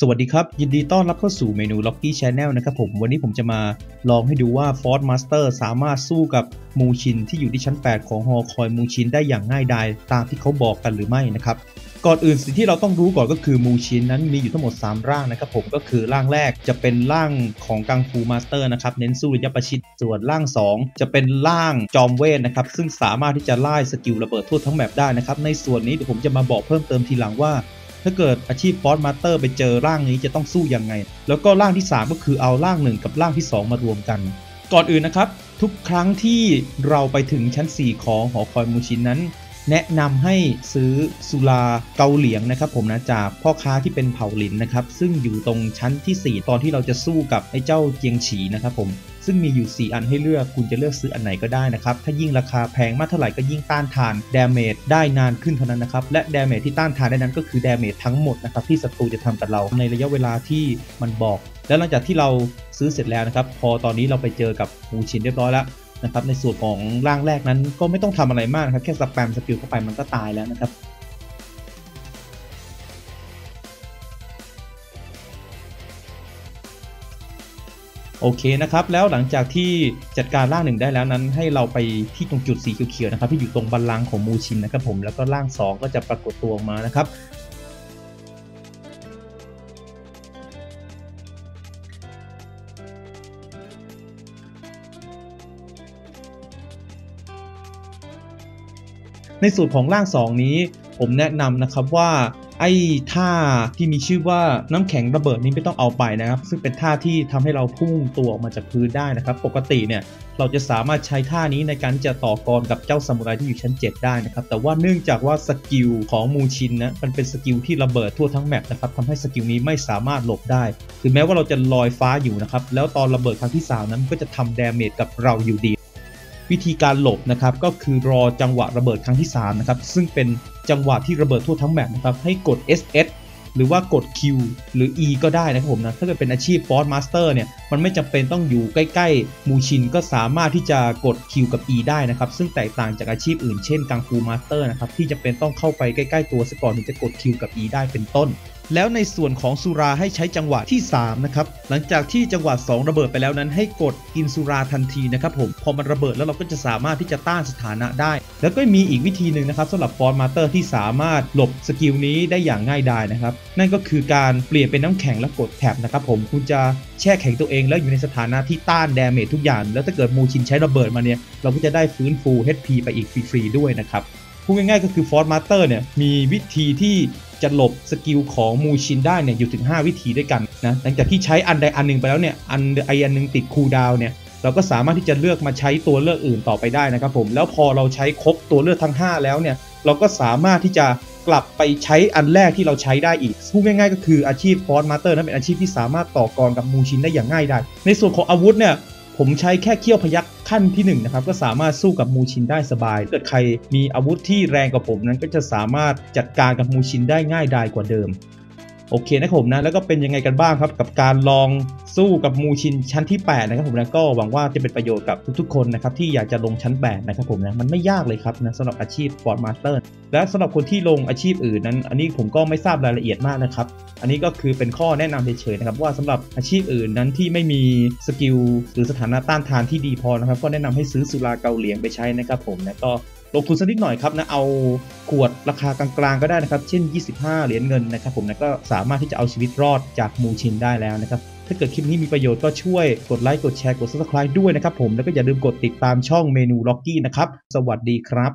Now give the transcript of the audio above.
สวัสดีครับ ยินดีต้อนรับเข้าสู่เมนู Locky Channel นะครับผมวันนี้ผมจะมาลองให้ดูว่า Ford Master สามารถสู้กับมูชินที่อยู่ที่ชั้น 8 ของฮอคอยมูชินได้อย่างง่ายดายตามที่เขาบอกกันหรือไม่นะครับ ก่อนอื่นสิ่งที่เราต้องรู้ก่อนก็คือมูชินนั้นมีอยู่ทั้งหมด 3 ร่างนะครับผมก็คือร่างแรกจะเป็นร่างของกังฟูมาสเตอร์นะครับเน้นสู้ระยะประชิดส่วนร่าง 2 จะเป็นร่างจอมเวทนะครับซึ่งสามารถที่จะไล่สกิลระเบิดทั่วทั้งแมปได้นะครับในส่วนนี้เดี๋ยวผมจะมาบอกเพิ่มเติมทีหลังว่า ถ้าเกิดอาชีพฟอสมาสเตอร์ไปเจอร่างนี้จะต้องสู้ยังไง แล้วก็ร่างที่ 3 ก็คือเอาร่าง 1 กับร่างที่ 2 มารวมกัน ก่อนอื่นนะครับ ทุกครั้งที่เราไปถึงชั้น 4 ของหอคอยมูชินนั้น แนะนำให้ซื้อสุราเกาเหลียงนะครับ ผมนะจากพ่อค้าที่เป็นเผ่าหลินนะครับซึ่งอยู่ตรงชั้นที่ 4 ตอนที่เราจะสู้กับไอ้เจ้าเจียงฉีนะครับผม ซึ่งมีอยู่ 4 อันให้เลือกคุณจะเลือกซื้ออันไหนก็ได้นะครับ ถ้ายิ่งราคาแพงมากเท่าไหร่ก็ยิ่งต้านทานดาเมจได้นานขึ้นเท่านั้นนะครับ และดาเมจที่ต้านทานได้นั้นก็คือดาเมจทั้งหมดนะครับที่ศัตรูจะทำกับเราในระยะเวลาที่มันบอก แล้วหลังจากที่เราซื้อเสร็จแล้วนะครับ พอตอนนี้เราไปเจอกับมูชินเรียบร้อยแล้วนะครับในส่วนของร่างแรกนั้นก็ไม่ต้องทำอะไรมากนะครับแค่สแปมสกิลเข้าไปมันก็ตายแล้วนะครับ โอเคนะครับ แล้วหลังจากที่จัดการร่างหนึ่งได้แล้วนั้น ให้เราไปที่ตรงจุดสีเขียวๆนะครับที่อยู่ตรงบันลังของมูชินนะครับผมแล้วก็ร่าง 2 ก็จะปรากฏตัวออกมานะครับในส่วนของร่าง 2 นี้ผมแนะนำนะครับว่า ไอ้ท่าที่มีชื่อว่าน้ำแข็งระเบิดนี้ไม่ต้องเอาไปนะครับ ซึ่งเป็นท่าที่ทำให้เราพุ่งตัวออกมาจากพื้นได้นะครับ ปกติเนี่ยเราจะสามารถใช้ท่านี้ในการจะต่อกรกับเจ้าซามูไรที่อยู่ชั้น 7 ได้นะครับ แต่ว่าเนื่องจากว่าสกิลของมูชินนะมันเป็นสกิลที่ระเบิดทั่วทั้งแมปนะครับทำให้สกิลนี้ไม่สามารถหลบได้ ถึงแม้ว่าเราจะลอยฟ้าอยู่นะครับ แล้วตอนระเบิดครั้งที่ 3 นั้นก็จะทำดาเมจกับเราอยู่ดี วิธีการหลบนะครับก็คือรอจังหวะระเบิดครั้งที่3นะครับซึ่งเป็นจังหวะที่ระเบิดทั่วทั้งแมปนะครับให้กด SS หรือว่ากด Q หรือ E ก็ได้นะครับผมนะถ้าเกิดเป็นอาชีพ Force Master เนี่ยมันไม่จำเป็นต้องอยู่ใกล้ๆ มูชินก็สามารถที่จะกด Q กับ E ได้นะครับ ซึ่งแตกต่างจากอาชีพอื่นเช่นกังฟูมาสเตอร์นะครับที่จะเป็นต้องเข้าไปใกล้ๆตัวซะก่อนถึงจะกด Q กับ E ได้เป็นต้น แล้วในส่วนของสุราให้ใช้จังหวะที่ 3 นะครับ หลังจากที่จังหวะ 2 ระเบิดไปแล้วนั้น ให้กดกินสุราทันทีนะครับผม พอมันระเบิดแล้วเราก็จะสามารถที่จะต้านสถานะได้ แล้วก็มีอีกวิธีหนึ่งนะครับสำหรับฟอร์มาเตอร์ที่สามารถหลบสกิลนี้ได้อย่างง่ายดายนะครับ นั่นก็คือการเปลี่ยนเป็นน้ำแข็งและกดแท็บนะครับผมคุณจะแช่แข็งตัวเองแล้วอยู่ในสถานะที่ต้านแดเมจทุกอย่าง แล้วถ้าเกิดมูชินใช้ระเบิดมาเนี่ยเราก็จะได้ฟื้นฟู HP ไปอีกฟรีๆด้วยนะครับ พูดง่ายๆก็คือฟอร์มาสเตอร์เนี่ยมีวิธีที่จะหลบสกิลของมูชินได้เนี่ยอยู่ถึง 5 วิธีด้วยกันนะหลังจากที่ใช้อันใดอันหนึ่งไปแล้วเนี่ยอันไออันหนึ่งติดคูลดาวเนี่ยเราก็สามารถที่จะเลือกมาใช้ตัวเลือกอื่นต่อไปได้นะครับผมแล้วพอเราใช้ครบตัวเลือกทั้ง 5 แล้วเนี่ยเราก็สามารถที่จะกลับไปใช้อันแรกที่เราใช้ได้อีกพูดง่ายๆ ก็คืออาชีพฟอร์มาสเตอร์นั้นเป็นอาชีพที่สามารถต่อกรกับมูชินได้อย่างง่ายได้ในส่วนของอาวุธเนี่ย ผมใช้แค่เขี้ยวพยักขั้นที่1นนะครับก็สามารถสู้กับมูชินได้สบายเกิดใครมีอาวุธที่แรงกว่าผมนั้นก็จะสามารถจัดการกับมูชินได้ง่ายดายกว่าเดิม โอเคนะครับผมนะแล้วก็เป็นยังไงกันบ้างครับ กับการลองสู้กับมูชินชั้นที่ 8 นะครับผมนะก็หวังว่าจะเป็นประโยชน์กับทุกๆ คนนะครับที่อยากจะลงชั้น 8 นะครับผมนะมันไม่ยากเลยครับนะสำหรับอาชีพฟอร์ดมาสเตอร์และสำหรับคนที่ลงอาชีพอื่นนั้น อันนี้ผมก็ไม่ทราบรายละเอียดมากนะครับ อันนี้ก็คือเป็นข้อแนะนำเฉยๆนะครับว่าสำหรับอาชีพอื่นนั้นที่ไม่มีสกิลหรือสถานะต้านทานที่ดีพอนะครับก็แนะนำให้ซื้อสุราเกาเหลียงไปใช้นะครับผมนะก็ ลงทุนสักนิดหน่อยครับนะเอาขวดราคากลางๆก็ได้นะครับ เช่น 25 เหรียญเงินนะครับผมนะก็สามารถที่จะเอาชีวิตรอดจากมูชินได้แล้วนะครับถ้าเกิดคลิปนี้มีประโยชน์ก็ช่วยกดไลค์กดแชร์กด subscribe ด้วยนะครับผมแล้วก็อย่าลืมกดติดตามช่องเมนูล็อกกี้นะครับ สวัสดีครับ